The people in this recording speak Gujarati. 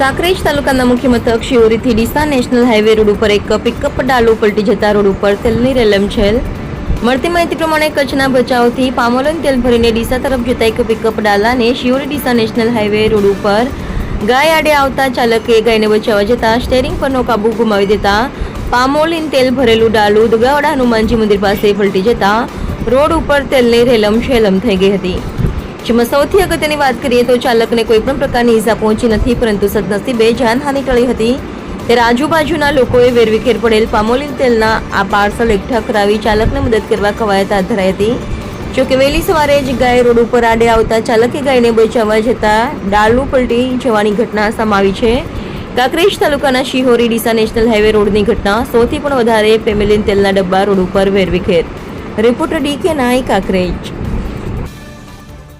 કાંકરેજ તાલુકાના મુખ્ય મથક શિહોરીથી ડીસા નેશનલ હાઈવે રોડ ઉપર એક પિકઅપ ડાલો પલટી જતા રોડ ઉપર તેલની રેલમ છેલ. મળતી માહિતી પ્રમાણે કચ્છના ભચાઉથી પામોલન તેલ ભરીને ડીસા તરફ જતા એક pickup ડાલાને Shihori Deesa national highway road ઉપર ગાય આડે આવતા ચાલકે ગાયને બચાવવા જતા સ્ટેરિંગ પરનો કાબુ ગુમાવી દેતા પામોલિન તેલ ભરેલું ડાલું દુગાવાડા હનુમાનજી મંદિર પાસે પલટી જતા રોડ ઉપર તેલની રેલમ શેલમ થઈ ગઈ હતી. જેમાં સૌથી અગત્યની વાત કરીએ તો ચાલકને કોઈ પણ પ્રકારની ઈજા પહોંચી નથી, પરંતુ સદનસીબે જાનહાનિ ટળી હતી. ત્યારે આજુબાજુના લોકોએ વેરવિખેર પડેલ પામોલીન તેલના આ પાર્સલ એકઠા કરાવી ચાલકને મદદ કરવા કવાયત હાથ ધરાઈ હતી. જોકે વહેલી સવારે જ ગાય રોડ ઉપર આડે આવતા ચાલકે ગાયને બચાવવા જતા ડાળું પલટી જવાની ઘટના સમાવી છે. કાંકરેજ તાલુકાના શિહોરી ડીસા નેશનલ હાઈવે રોડની ઘટના, સૌથી પણ વધારે પેમેલિન તેલના ડબ્બા રોડ ઉપર વેરવિખેર. રિપોર્ટર ડી કે નાય કાંકરેજ.